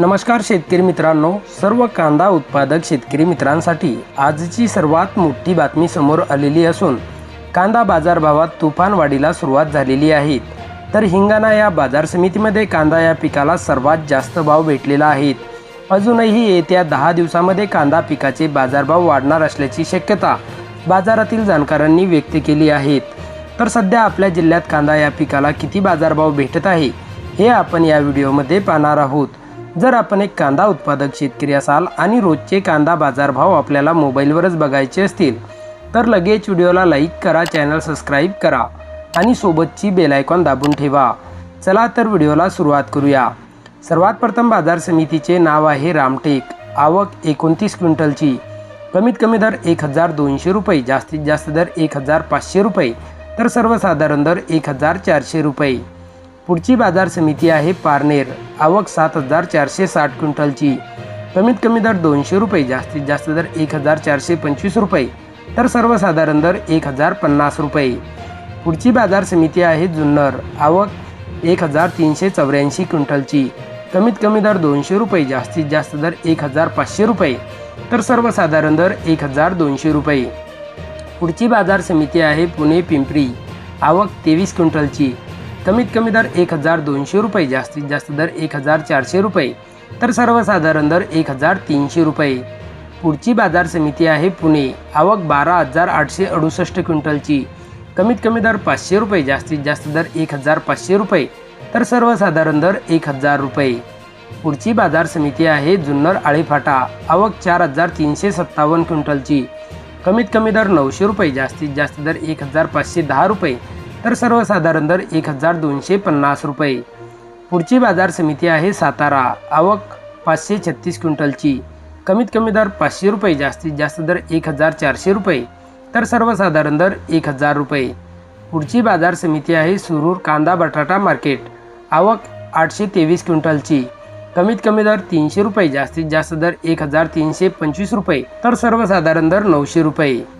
नमस्कार शेतकरी मित्रांनो सर्व कांदा उत्पादक शेतकरी मित्रांसाठी आजची सर्वात मोठी बातमी समोर आलेली असून कांदा बाजारभावात तुफान वाढीला सुरुवात झालेली आहे. तर हिंगाणा या बाजार समितीमध्ये कांदा या पिकाला सर्वात जास्त भाव भेटलेला आहे. अजूनही येत्या दहा दिवसामध्ये कांदा पिकाचे बाजारभाव वाढणार असल्याची शक्यता बाजारातील जाणकारांनी व्यक्त केली आहेत तर सध्या आपल्या जिल्ह्यात कांदा या पिकाला किती बाजारभाव भेटत आहे हे आपण या व्हिडिओमध्ये पाहणार आहोत. जर आपण एक कांदा उत्पादक शेतकरी असाल आणि रोजचे कांदा बाजारभाव आपल्याला मोबाईलवरच बघायचे असतील तर लगेच व्हिडिओला लाईक करा चॅनल सबस्क्राईब करा आणि सोबतची बेलायकॉन दाबून ठेवा. चला तर व्हिडिओला सुरुवात करूया. सर्वात प्रथम बाजार समितीचे नाव आहे रामटेक. आवक एकोणतीस क्विंटलची. कमीत कमी दर एक हजार दोनशे रुपये जास्तीत जास्त दर एक हजार पाचशे रुपये तर सर्वसाधारण दर एक हजार चारशे रुपये. पुढची बाजार समिती आहे पारनेर. आवक सात हजार चारशे साठ क्विंटलची. कमीत कमी दर दोनशे रुपये जास्तीत जास्त दर एक हजार चारशे पंचवीस रुपये तर सर्वसाधारण दर एक हजार पन्नास रुपये. पुढची बाजार समिती आहे जुन्नर. आवक एक हजार तीनशे चौऱ्याऐंशी क्विंटलची. कमीत कमी दर दोनशे रुपये जास्तीत जास्त दर एक हजार पाचशे रुपये तर सर्वसाधारण दर एक हजार दोनशे रुपये. पुढची बाजार समिती आहे पुणे पिंपरी. आवक तेवीस क्विंटलची. कमीत कमी दर एक हजार दोनशे रुपये जास्तीत जास्त दर एक हजार चारशे रुपये. तर सर्वसाधारण दर एक हजार तीनशे रुपये. पुढची बाजार समिती आहे पुणे. आवक बारा हजार आठशे अडुसष्ट क्विंटलची. कमीत कमी दर पाचशे रुपये जास्तीत जास्त दर एक हजार पाचशे रुपये. तर सर्वसाधारण दर एक हजार रुपये. पुढची बाजार समिती आहे जुन्नर आळेफाटा. आवक चार हजार तीनशे सत्तावन्न क्विंटलची. कमीत कमी दर नऊशे रुपये जास्तीत जास्त दर एक हजार पाचशे दहा रुपये. तर सर्वसाधारण दर एक हजार दोनशे पन्नास रुपये. पुढची बाजार समिती आहे सातारा. आवक पाचशे छत्तीस क्विंटलची. कमीत कमी दर पाचशे रुपये जास्तीत जास्त दर एक हजार चारशे रुपये. तर सर्वसाधारण दर एक हजार रुपये. पुढची बाजार समिती आहे सुरूर कांदा बटाटा मार्केट. आवक आठशे तेवीस क्विंटलची. कमीत कमी दर तीनशे रुपये जास्तीत जास्त दर एक हजार तीनशे पंचवीस रुपये. तर सर्वसाधारण दर नऊशे रुपये.